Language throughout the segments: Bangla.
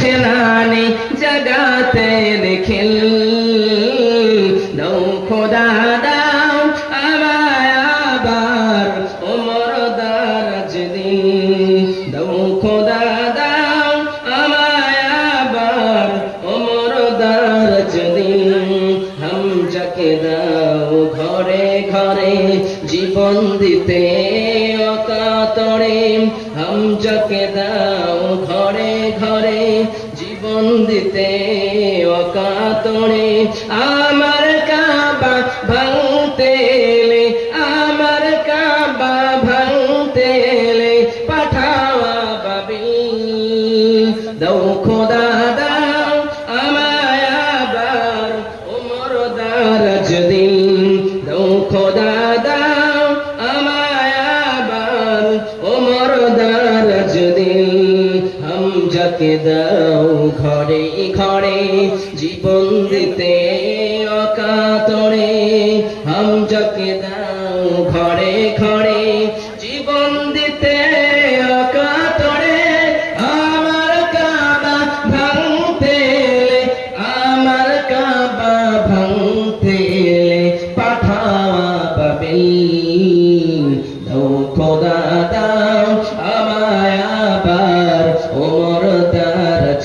সেনানি জগাতে নিখিল দাও খোদা, দাও, আবার ওমর দারাজ দিন। দাও খোদা, দাও, আবার ওমর দারাজ দিন। হামজাকে দাও ঘরে ঘরে জীবন দিতে অকাতরে। হামজাকে দাও অকাতরে আমার কাবা ভাঙতে এলে, আমার কাবা ভাঙতে এলে, পাঠাওয়া বাবি। দাও খোদা দাও আমায় আবার ওমর দারাজ দিন। দাও খোদা দাও আমায় আবার ওমর দারাজ দিন। দাও ঘরে ঘরে জীবন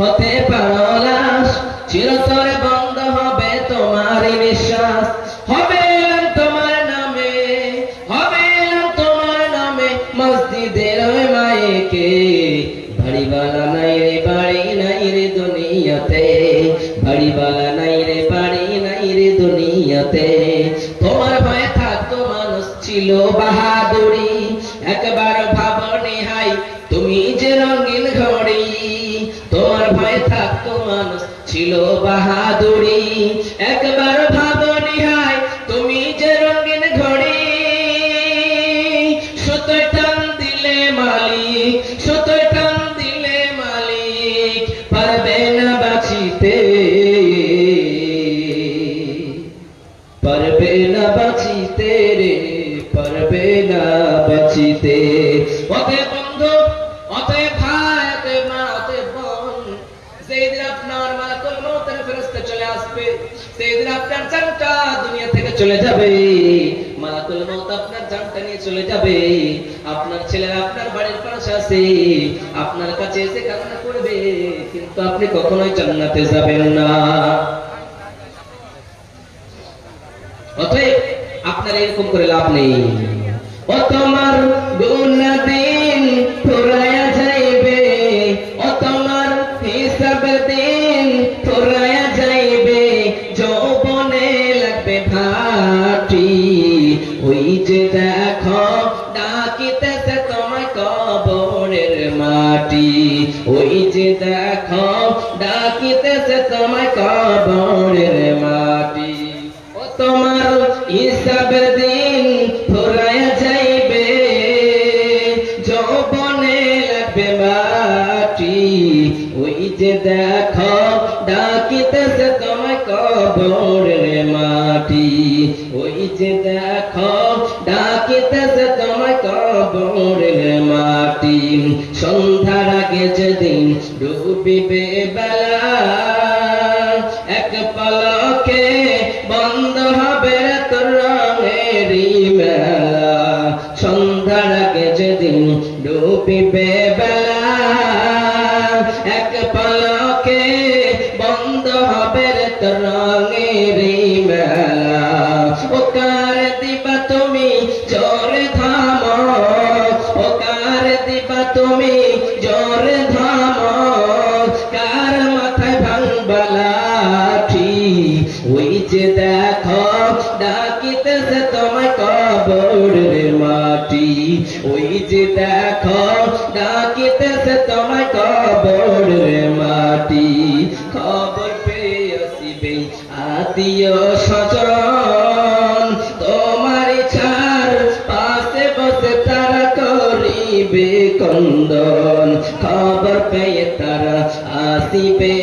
হতে পারো লাশ চিরতরে বন্ধ হবে তোমার নিঃশ্বাস। হবে তোমার নামে, হবে তোমার নামে মসজিদের ওই মায়েকে। বাড়িওয়ালা নাই রে, বাড়ি নাই রে দুনিয়াতে। বাড়িওয়ালা নাই রে, বাড়ি নাই রে দুনিয়াতে। তোমার ভয়ে থাকতো মানুষ ছিল বাহাদুরি। একবার ভাবনি সুতোয় টান দিলে মালিক সুতোয় টান দিলে মালিক, পারবে না বাঁচিতে। পারবে না বাঁচিতে রে, পারবে না বাঁচিতে। অতএব বন্ধু, অতএব ভাই, অতএব মা, অতএব বোন সেদিন আপনার মালাকুল মৌতের ফেরেশতা চলে আসবে, সেদিন আপনার জানটা দুনিয়া থেকে চলে যাবে। মালাকুল মৌত আপনার জানটা নিয়ে চলে যাবে। আপনার ছেলেরা আপনার বাড়ির পাশে আছে। আপনার কাছে এসে কান্না করবে, কিন্তু আপনি কখনোই জান্নাতে যাবেন না। অতএব আপনার এরকম করে লাভ নেই। ও তোমার দিন ফুরায়া যে দেখো, ডাকিতেছে তোমায় কবরের মাটি। ওই যে দেখো, ডাকিতেছে তোমায় কবরের মাটি। ও তোমার হিসাবের দিন ফুরায় যাইবে, যৌবনে লাগবে মাটি। ওই যে দেখো, ডাকিতেছে তোমায় কবরের মাটি। ওই যে দেখো ডাকিতেছে তোমায় কবরের মাটি। সন্ধ্যার আগে যেদিন ডুবিবে বেলা, এক পলকে বন্ধ হবে তোর রঙেরই মেলা। সন্ধ্যার আগে যেদিন ডুবিবে বেলা যে দেখো, ডাকিতেছে তোমায় কবর রে মাটি। খবর পেয়ে আসিবে আত্মীয় সচরণ তোমার ছাড় পাশে বসে তারা করিবে কন্দন খবর পেয়ে তারা আসিবে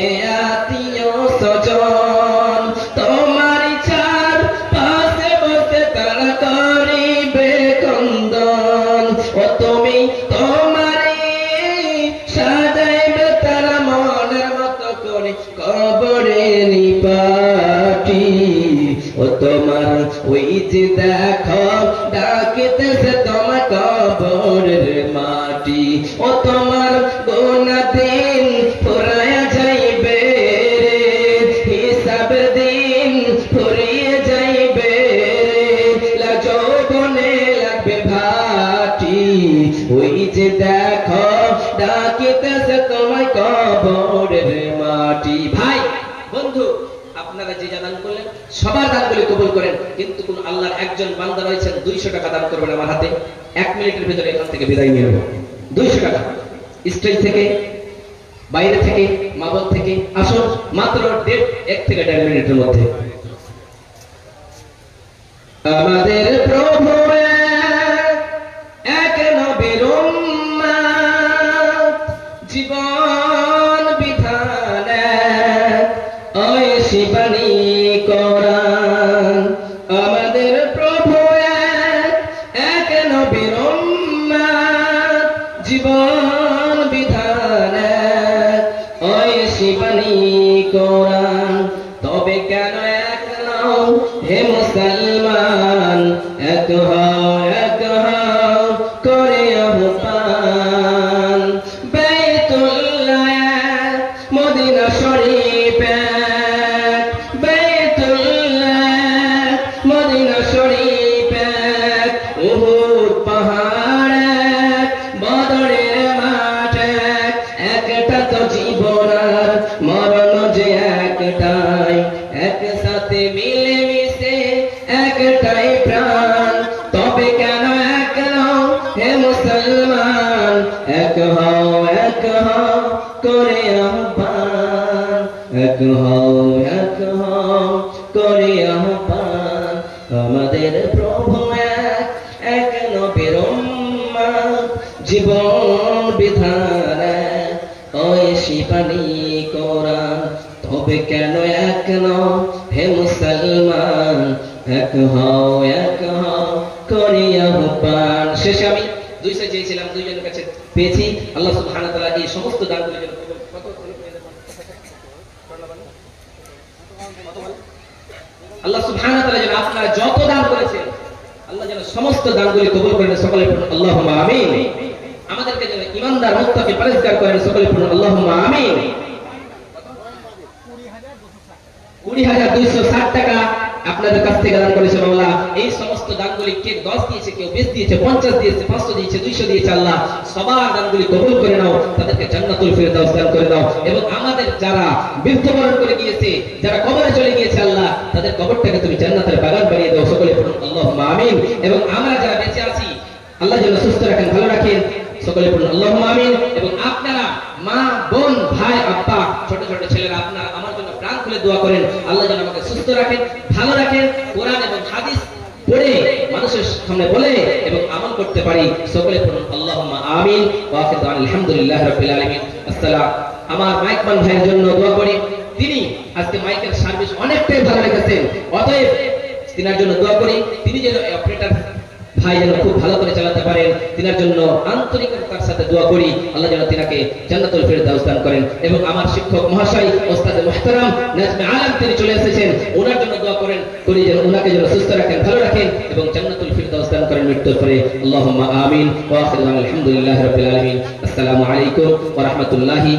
যে দেখো ডাকিতেছে তোমার কবরের মাটি। ও তোমার দিন ফুরায়া যাইবে হিসাবের দিন ফুরিয়ে যাইবে লা লাগবে ভাটি, ওই যে দেখো ডাকিতেছে তোমায় কবরের মাটি। ভাই, বন্ধু আপনারা যে যা দান করলেন সবার দানগুলি কবুল করেন। কিন্তু কোন আল্লাহর একজন বান্দা রয়েছেন দুইশো টাকা দান করবেন আমার হাতে। এক মিনিটের ভিতরে এখান থেকে বিদায় নিয়ে নেব। দুইশো টাকা। স্টেজ থেকে বাইরে থেকে মাবল থেকে আসুন মাত্র দেড় এক থেকে দেড় মিনিটের মধ্যে। আমাদের প্রভু এক, নবীর জীবন বিধান ওই শিবানী নাও হে মুসলমান, এক হও এক হও করে আহ্বান। এক হও এক হও করে আহ্বান। আমাদের প্রভু এক এক নবীর জীবন বিধান ওই শিবানী কোরআন, তবে কেন এক নও হে মুসলমান? এক হও এক হও করি আহ্বান। শেষে আমি দুইশো চেয়েছিলাম, দুইজনের কাছে পেয়েছি। আল্লাহ সুবহানাহু তাআলা এই সমস্ত দানগুলি যেন? আল্লাহ সুবহানাহু তাআলা যেন আপনারা যত দান করেছেন, আল্লাহ যেন সমস্ত দানগুলি কবুল করেন, সকলে আল্লাহুম্মা আমিন। আমাদেরকে যেন ইমানদার, মুত্তাকি পরিষ্কার করেন, সকলে পড়ুন, আল্লাহুম্মা আমিন। কুড়ি হাজার দুইশো ষাট টাকা আপনাদের কাছ থেকে দান করেছে মাওলা এই সমস্ত দানগুলি কে দশ দিয়েছে, কেউ বিশ দিয়েছে, পঞ্চাশ দিয়েছে, পাঁচশো দিয়েছে, দুইশো দিয়েছে আল্লাহ। সবার দানগুলি কবুল করে নাও, তাদেরকে জান্নাতুল ফিরদাউস দান করে দাও এবং আমাদের যারা মৃত্যুবরণ করে গিয়েছে, যারা কবরে চলে গিয়েছে আল্লাহ, তাদের কবরটাকে তুমি জান্নাতের বাগান বানিয়ে দাও সকলে পড়ুন, আল্লাহুম্মা আমিন। এবং আমরা যারা বেঁচে আছি, আল্লাহ যেন সুস্থ রাখেন, ভালো রাখেন, সকলে পড়ুন, আল্লাহুম্মা আমিন। এবং আপনারা মা, বোন, ভাই, আব্বা, ছোট ছোট ছেলেরা, আপনারা আমার জন্য প্রাণ খুলে দোয়া করেন, আল্লাহ যেন আমাকে সুস্থ রাখেন ভালো রাখে, কোরআন এবং হাদিস পড়ে মানুষের সামনে বলে এবং আমল করতে পারি। সকলে পড়ুন, আল্লাহুম্মা আমিন ওয়া আখিরু আলহামদুলিল্লাহ রাব্বিল আলামিন। আসসালাম। আমার মাইকমান ভাইয়ের জন্য দোয়া করি। তিনি আজকে মাইকের সার্ভিস অনেকটাই ভালো রেখেছেন। অতএব, তিনার জন্য দোয়া করি। তিনি যেন অপারেটর ভাই যেন খুব ভালো করে চালাতে পারেন, তিনার জন্য আন্তরিকতার সাথে দোয়া করি। আল্লাহ যেন তিনাকে জান্নাতুল ফেরদাউস দান করেন। এবং আমার শিক্ষক মহাশয় ওস্তাদ মুহতারাম নাজমে আলম, তিনি চলে এসেছেন। ওনার জন্য দোয়া করেন, করি যেন ওনাকে যেন সুস্থ রাখেন, ভালো রাখেন এবং জান্নাতুল ফিরদাউস দান করেন মৃত্যুর পরে। আল্লাহুম্মা আমিন। ওয়া আখিরু আলহামদুলিল্লাহি রাব্বিল আসসালামু আলাইকুম ওয়া রাহমাতুল্লাহি